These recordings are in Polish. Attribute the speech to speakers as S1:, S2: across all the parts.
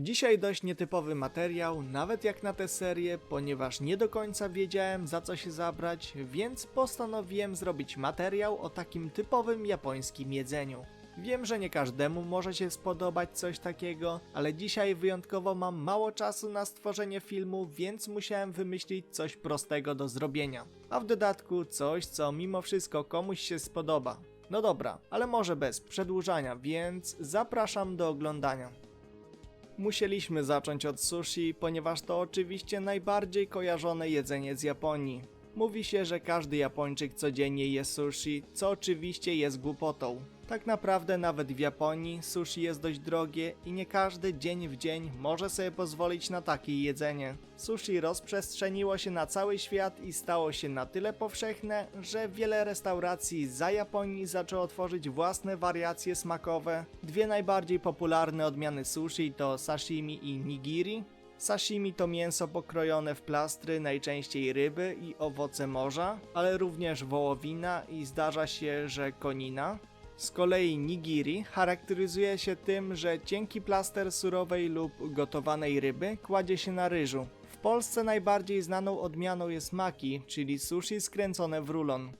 S1: Dzisiaj dość nietypowy materiał, nawet jak na tę serię, ponieważ nie do końca wiedziałem za co się zabrać, więc postanowiłem zrobić materiał o takim typowym japońskim jedzeniu. Wiem, że nie każdemu może się spodobać coś takiego, ale dzisiaj wyjątkowo mam mało czasu na stworzenie filmu, więc musiałem wymyślić coś prostego do zrobienia. A w dodatku coś, co mimo wszystko komuś się spodoba. No dobra, ale może bez przedłużania, więc zapraszam do oglądania. Musieliśmy zacząć od sushi, ponieważ to oczywiście najbardziej kojarzone jedzenie z Japonii. Mówi się, że każdy Japończyk codziennie je sushi, co oczywiście jest głupotą. Tak naprawdę nawet w Japonii sushi jest dość drogie i nie każdy dzień w dzień może sobie pozwolić na takie jedzenie. Sushi rozprzestrzeniło się na cały świat i stało się na tyle powszechne, że wiele restauracji za Japonii zaczęło tworzyć własne wariacje smakowe. Dwie najbardziej popularne odmiany sushi to sashimi i nigiri. Sashimi to mięso pokrojone w plastry, najczęściej ryby i owoce morza, ale również wołowina i zdarza się, że konina. Z kolei nigiri charakteryzuje się tym, że cienki plaster surowej lub gotowanej ryby kładzie się na ryżu. W Polsce najbardziej znaną odmianą jest maki, czyli sushi skręcone w rulon.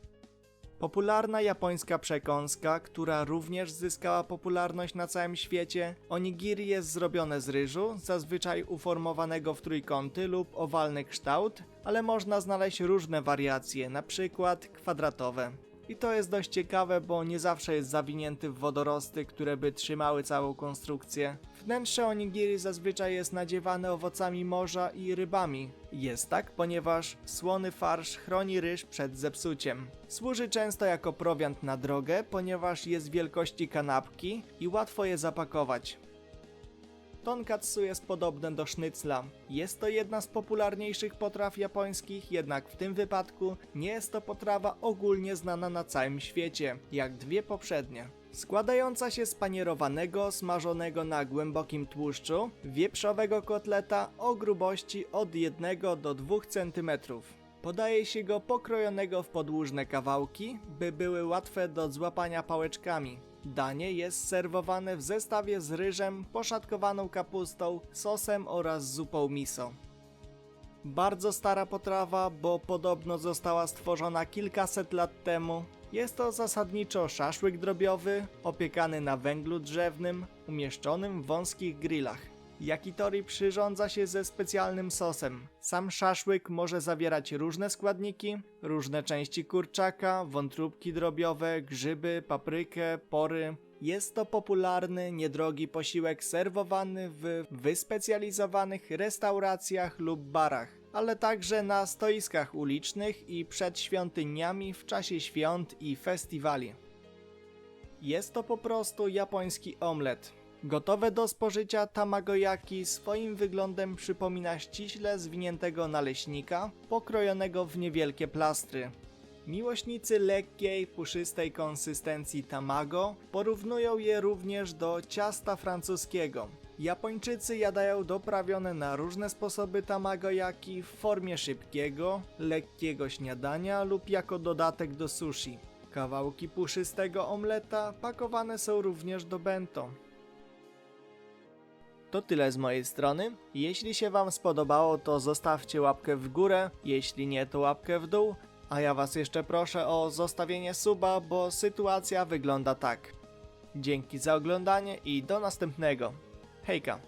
S1: Popularna japońska przekąska, która również zyskała popularność na całym świecie, onigiri jest zrobione z ryżu, zazwyczaj uformowanego w trójkąty lub owalny kształt, ale można znaleźć różne wariacje, na przykład kwadratowe. I to jest dość ciekawe, bo nie zawsze jest zawinięty w wodorosty, które by trzymały całą konstrukcję. Wnętrze onigiri zazwyczaj jest nadziewane owocami morza i rybami. Jest tak, ponieważ słony farsz chroni ryż przed zepsuciem. Służy często jako prowiant na drogę, ponieważ jest wielkości kanapki i łatwo je zapakować. Tonkatsu jest podobne do sznycla. Jest to jedna z popularniejszych potraw japońskich, jednak w tym wypadku nie jest to potrawa ogólnie znana na całym świecie, jak dwie poprzednie. Składająca się z panierowanego, smażonego na głębokim tłuszczu, wieprzowego kotleta o grubości od 1 do 2 cm. Podaje się go pokrojonego w podłużne kawałki, by były łatwe do złapania pałeczkami. Danie jest serwowane w zestawie z ryżem, poszatkowaną kapustą, sosem oraz zupą miso. Bardzo stara potrawa, bo podobno została stworzona kilkaset lat temu. Jest to zasadniczo szaszłyk drobiowy, opiekany na węglu drzewnym, umieszczonym w wąskich grillach. Yakitori przyrządza się ze specjalnym sosem. Sam szaszłyk może zawierać różne składniki, różne części kurczaka, wątróbki drobiowe, grzyby, paprykę, pory. Jest to popularny, niedrogi posiłek serwowany w wyspecjalizowanych restauracjach lub barach, ale także na stoiskach ulicznych i przed świątyniami w czasie świąt i festiwali. Jest to po prostu japoński omlet. Gotowe do spożycia tamagoyaki swoim wyglądem przypomina ściśle zwiniętego naleśnika, pokrojonego w niewielkie plastry. Miłośnicy lekkiej, puszystej konsystencji tamago porównują je również do ciasta francuskiego. Japończycy jadają doprawione na różne sposoby tamagoyaki w formie szybkiego, lekkiego śniadania lub jako dodatek do sushi. Kawałki puszystego omleta pakowane są również do bento. To tyle z mojej strony. Jeśli się Wam spodobało, to zostawcie łapkę w górę, jeśli nie, to łapkę w dół. A ja Was jeszcze proszę o zostawienie suba, bo sytuacja wygląda tak. Dzięki za oglądanie i do następnego. Hejka!